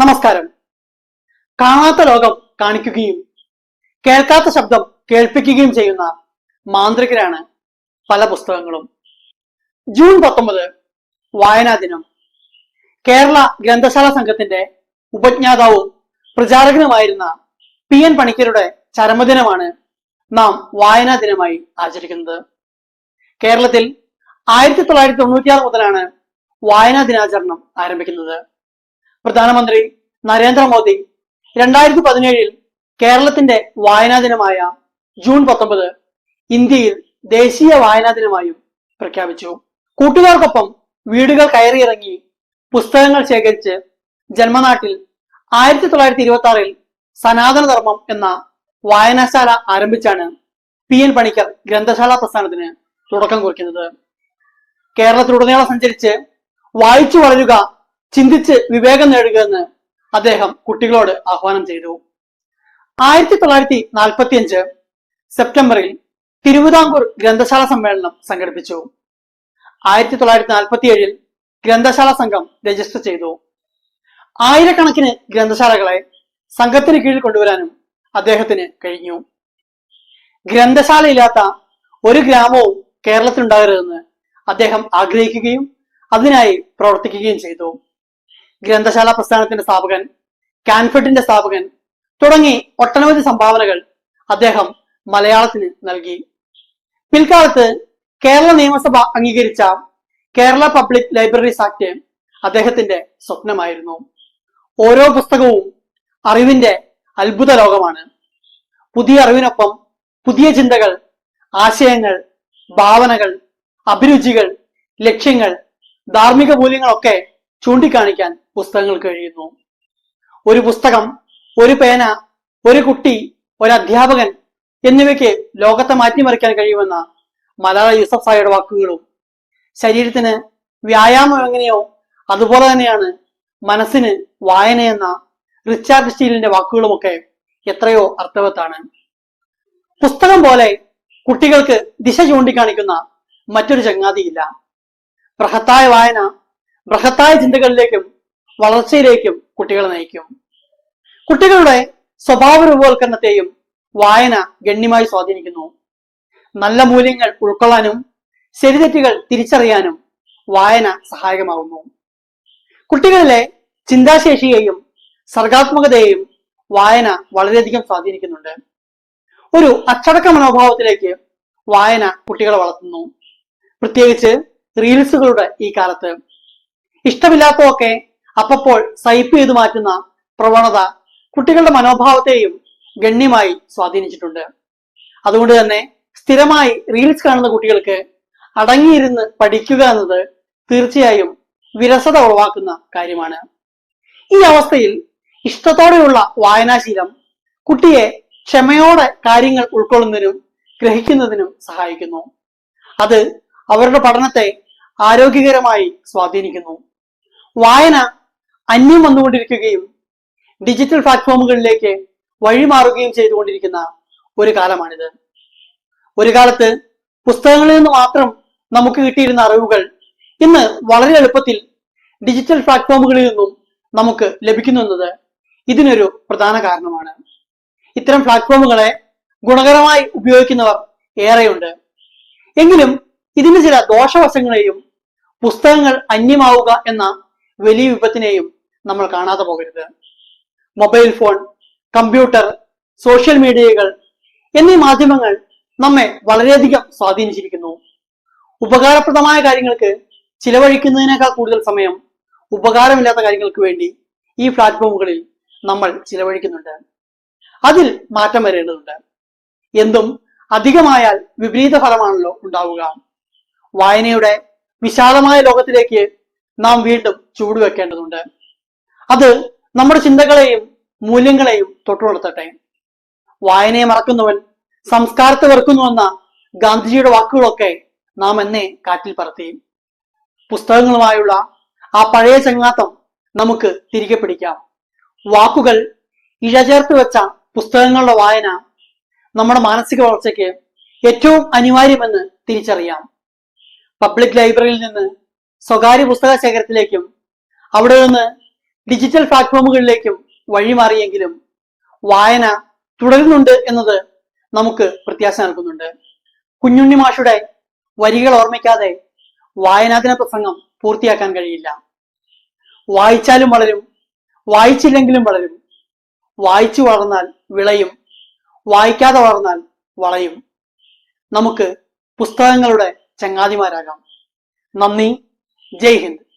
നമസ്കാരം. കാണാത്ത ലോകം കാണിക്കുകയും കേൾക്കാത്ത ശബ്ദം കേൾപ്പിക്കുകയും ചെയ്യുന്ന മാന്ത്രികരാണ് പല പുസ്തകങ്ങളും. ജൂൺ പത്തൊമ്പത് വായനാ ദിനം. കേരള ഗ്രന്ഥശാല സംഘത്തിന്റെ ഉപജ്ഞാതാവും പ്രചാരകനുമായിരുന്ന പി എൻ പണിക്കരുടെ ചരമദിനമാണ് നാം വായനാ ദിനമായി ആചരിക്കുന്നത്. കേരളത്തിൽ ആയിരത്തി തൊള്ളായിരത്തി തൊണ്ണൂറ്റിയാറ് മുതലാണ് വായനാ ദിനാചരണം ആരംഭിക്കുന്നത്. പ്രധാനമന്ത്രി നരേന്ദ്രമോദി രണ്ടായിരത്തി പതിനേഴിൽ കേരളത്തിന്റെ വായനാ ദിനമായ ജൂൺ പത്തൊമ്പത് ഇന്ത്യയിൽ ദേശീയ വായനാ ദിനമായും പ്രഖ്യാപിച്ചു. കൂട്ടുകാർക്കൊപ്പം വീടുകൾ കയറിയിറങ്ങി പുസ്തകങ്ങൾ ശേഖരിച്ച് ജന്മനാട്ടിൽ ആയിരത്തി തൊള്ളായിരത്തി ഇരുപത്തി ആറിൽ സനാതനധർമ്മം എന്ന വായനാശാല ആരംഭിച്ചാണ് പി എൻ പണിക്കർ ഗ്രന്ഥശാല പ്രസ്ഥാനത്തിന് തുടക്കം കുറിക്കുന്നത്. കേരളത്തിലുടനീളം സഞ്ചരിച്ച് വായിച്ചു വളരുക ചിന്തിച്ച് വിവേകം നേടുക എന്ന് അദ്ദേഹം കുട്ടികളോട് ആഹ്വാനം ചെയ്തു. ആയിരത്തി തൊള്ളായിരത്തി നാൽപ്പത്തി അഞ്ച് സെപ്റ്റംബറിൽ തിരുവിതാംകൂർ ഗ്രന്ഥശാല സമ്മേളനം സംഘടിപ്പിച്ചു. ആയിരത്തി തൊള്ളായിരത്തി നാൽപ്പത്തി ഏഴിൽ ഗ്രന്ഥശാല സംഘം രജിസ്റ്റർ ചെയ്തു. ആയിരക്കണക്കിന് ഗ്രന്ഥശാലകളെ സംഘത്തിന് കീഴിൽ കൊണ്ടുവരാനും അദ്ദേഹത്തിന് കഴിഞ്ഞു. ഗ്രന്ഥശാലയില്ലാത്ത ഒരു ഗ്രാമവും കേരളത്തിലുണ്ടാകരുതെന്ന് അദ്ദേഹം ആഗ്രഹിക്കുകയും അതിനായി പ്രവർത്തിക്കുകയും ചെയ്തു. ഗ്രന്ഥശാല പ്രസ്ഥാനത്തിന്റെ സ്ഥാപകൻ കാൻഫെഡിന്റെ സ്ഥാപകൻ തുടങ്ങി ഒട്ടനവധി സംഭാവനകൾ അദ്ദേഹം മലയാളത്തിന് നൽകി. പിൽക്കാലത്ത് കേരള നിയമസഭ അംഗീകരിച്ച കേരള പബ്ലിക് ലൈബ്രറീസ് ആക്ട് അദ്ദേഹത്തിന്റെ സ്വപ്നമായിരുന്നു. ഓരോ പുസ്തകവും അറിവിന്റെ അത്ഭുത ലോകമാണ്. പുതിയ അറിവിനൊപ്പം പുതിയ ചിന്തകൾ ആശയങ്ങൾ ഭാവനകൾ അഭിരുചികൾ ലക്ഷ്യങ്ങൾ ധാർമ്മിക മൂല്യങ്ങളൊക്കെ ചൂണ്ടിക്കാണിക്കാൻ പുസ്തകങ്ങൾക്ക് കഴിയുന്നു. ഒരു പുസ്തകം ഒരു പേന ഒരു കുട്ടി ഒരു അധ്യാപകൻ എന്നിവയ്ക്ക് ലോകത്തെ മാറ്റിമറിക്കാൻ കഴിയുമെന്ന മലയാള യൂസഫ് സായിയുടെ വാക്കുകളും ശരീരത്തിന് വ്യായാമം എങ്ങനെയോ അതുപോലെ തന്നെയാണ് മനസ്സിന് വായനയെന്ന റിച്ചാർഡ് സ്റ്റീലിന്റെ വാക്കുകളുമൊക്കെ എത്രയോ അർത്ഥവത്താണ്. പുസ്തകം പോലെ കുട്ടികൾക്ക് ദിശ ചൂണ്ടിക്കാണിക്കുന്ന മറ്റൊരു ചങ്ങാതിയില്ല. ബൃഹത്തായ വായന ബൃഹത്തായ ചിന്തകളിലേക്കും വളർച്ചയിലേക്കും കുട്ടികളെ നയിക്കും. കുട്ടികളുടെ സ്വഭാവ രൂപവൽക്കരണത്തെയും വായന ഗണ്യമായി സ്വാധീനിക്കുന്നു. നല്ല മൂല്യങ്ങൾ ഉൾക്കൊള്ളാനും ശരിതെറ്റുകൾ തിരിച്ചറിയാനും വായന സഹായകമാകുന്നു കുട്ടികളിലെ ചിന്താശേഷിയെയും സർഗാത്മകതയെയും വായന വളരെയധികം സ്വാധീനിക്കുന്നുണ്ട്. ഒരു അച്ചടക്ക മനോഭാവത്തിലേക്ക് വായന കുട്ടികളെ വളർത്തുന്നു. പ്രത്യേകിച്ച് റീൽസുകളുടെ ഈ കാലത്ത്. ഇഷ്ടമില്ലാത്തതൊക്കെ അപ്പപ്പോൾ സൈപ്പ് ചെയ്തു മാറ്റുന്ന പ്രവണത കുട്ടികളുടെ മനോഭാവത്തെയും ഗണ്യമായി സ്വാധീനിച്ചിട്ടുണ്ട്. അതുകൊണ്ട് തന്നെ സ്ഥിരമായി റീൽസ് കാണുന്ന കുട്ടികൾക്ക് അടങ്ങിയിരുന്ന് പഠിക്കുക എന്നത് തീർച്ചയായും വിരസത ഉളവാക്കുന്ന കാര്യമാണ്. ഈ അവസ്ഥയിൽ ഇഷ്ടത്തോടെയുള്ള വായനാശീലം കുട്ടിയെ ക്ഷമയോടെ കാര്യങ്ങൾ ഉൾക്കൊള്ളുന്നതിനും ഗ്രഹിക്കുന്നതിനും സഹായിക്കുന്നു. അത് അവരുടെ പഠനത്തെ ആരോഗ്യകരമായി സ്വാധീനിക്കുന്നു. വായന അന്യം വന്നുകൊണ്ടിരിക്കുകയും ഡിജിറ്റൽ പ്ലാറ്റ്ഫോമുകളിലേക്ക് വഴിമാറുകയും ചെയ്തുകൊണ്ടിരിക്കുന്ന ഒരു കാലമാണിത്. ഒരു കാലത്ത് പുസ്തകങ്ങളിൽ നിന്ന് മാത്രം നമുക്ക് കിട്ടിയിരുന്ന അറിവുകൾ ഇന്ന് വളരെ എളുപ്പത്തിൽ ഡിജിറ്റൽ പ്ലാറ്റ്ഫോമുകളിൽ നിന്നും നമുക്ക് ലഭിക്കുന്നു എന്നത് ഇതിനൊരു പ്രധാന കാരണമാണ്. ഇത്തരം പ്ലാറ്റ്ഫോമുകളെ ഗുണകരമായി ഉപയോഗിക്കുന്നവർ ഏറെയുണ്ട്. എങ്കിലും ഇതിന് ചില ദോഷവശങ്ങളെയും പുസ്തകങ്ങൾ അന്യമാവുക എന്ന വലിയ വിപത്തിനെയും നമ്മൾ കാണാതെ പോകരുത്. മൊബൈൽ ഫോൺ കമ്പ്യൂട്ടർ സോഷ്യൽ മീഡിയകൾ എന്നീ മാധ്യമങ്ങൾ നമ്മെ വളരെയധികം സ്വാധീനിച്ചിരിക്കുന്നു. ഉപകാരപ്രദമായ കാര്യങ്ങൾക്ക് ചിലവഴിക്കുന്നതിനേക്കാൾ കൂടുതൽ സമയം ഉപകാരമില്ലാത്ത കാര്യങ്ങൾക്ക് വേണ്ടി ഈ പ്ലാറ്റ്ഫോമുകളിൽ നമ്മൾ ചിലവഴിക്കുന്നുണ്ട്. അതിൽ മാറ്റം വരേണ്ടതുണ്ട്. എന്തും അധികമായാൽ വിപരീത ഫലമാണല്ലോ ഉണ്ടാവുക. വായനയുടെ വിശാലമായ ലോകത്തിലേക്ക് നാം വീണ്ടും ചൂടുവെക്കേണ്ടതുണ്ട് അത് നമ്മുടെ ചിന്തകളെയും മൂല്യങ്ങളെയും തൊട്ടുണർത്തട്ടെ വായനയെ മറക്കുന്നവൻ സംസ്കാരത്തെ വെറുക്കുന്നുവെന്ന ഗാന്ധിജിയുടെ വാക്കുകളൊക്കെ നാം എന്നെ കാറ്റിൽ പറത്തി പുസ്തകങ്ങളുമായുള്ള ആ പഴയ ചങ്ങാത്തം നമുക്ക് തിരികെ പിടിക്കാം. വാക്കുകൾ ഇഴചേർത്ത് വെച്ച പുസ്തകങ്ങളുടെ വായന നമ്മുടെ മാനസിക വളർച്ചയ്ക്ക് ഏറ്റവും അനിവാര്യമെന്ന് തിരിച്ചറിയാം. പബ്ലിക് ലൈബ്രറിയിൽ നിന്ന് സ്വകാര്യ പുസ്തക ശേഖരത്തിലേക്കും അവിടെ നിന്ന് ഡിജിറ്റൽ പ്ലാറ്റ്ഫോമുകളിലേക്കും വഴിമാറിയെങ്കിലും വായന തുടരുന്നുണ്ട് എന്നത് നമുക്ക് പ്രത്യാശ നൽകുന്നുണ്ട്. കുഞ്ഞുണ്ണി മാഷുടെ വരികൾ ഓർമ്മിക്കാതെ വായനാദിന പ്രസംഗം പൂർത്തിയാക്കാൻ കഴിയില്ല. വായിച്ചാലും വളരും വായിച്ചില്ലെങ്കിലും വളരും. വായിച്ചു വളർന്നാൽ വിളയും വായിക്കാതെ വളർന്നാൽ വളയും. നമുക്ക് പുസ്തകങ്ങളുടെ ചങ്ങാതിമാരാകാം. നന്ദി. ജയ് ഹിന്ദ്.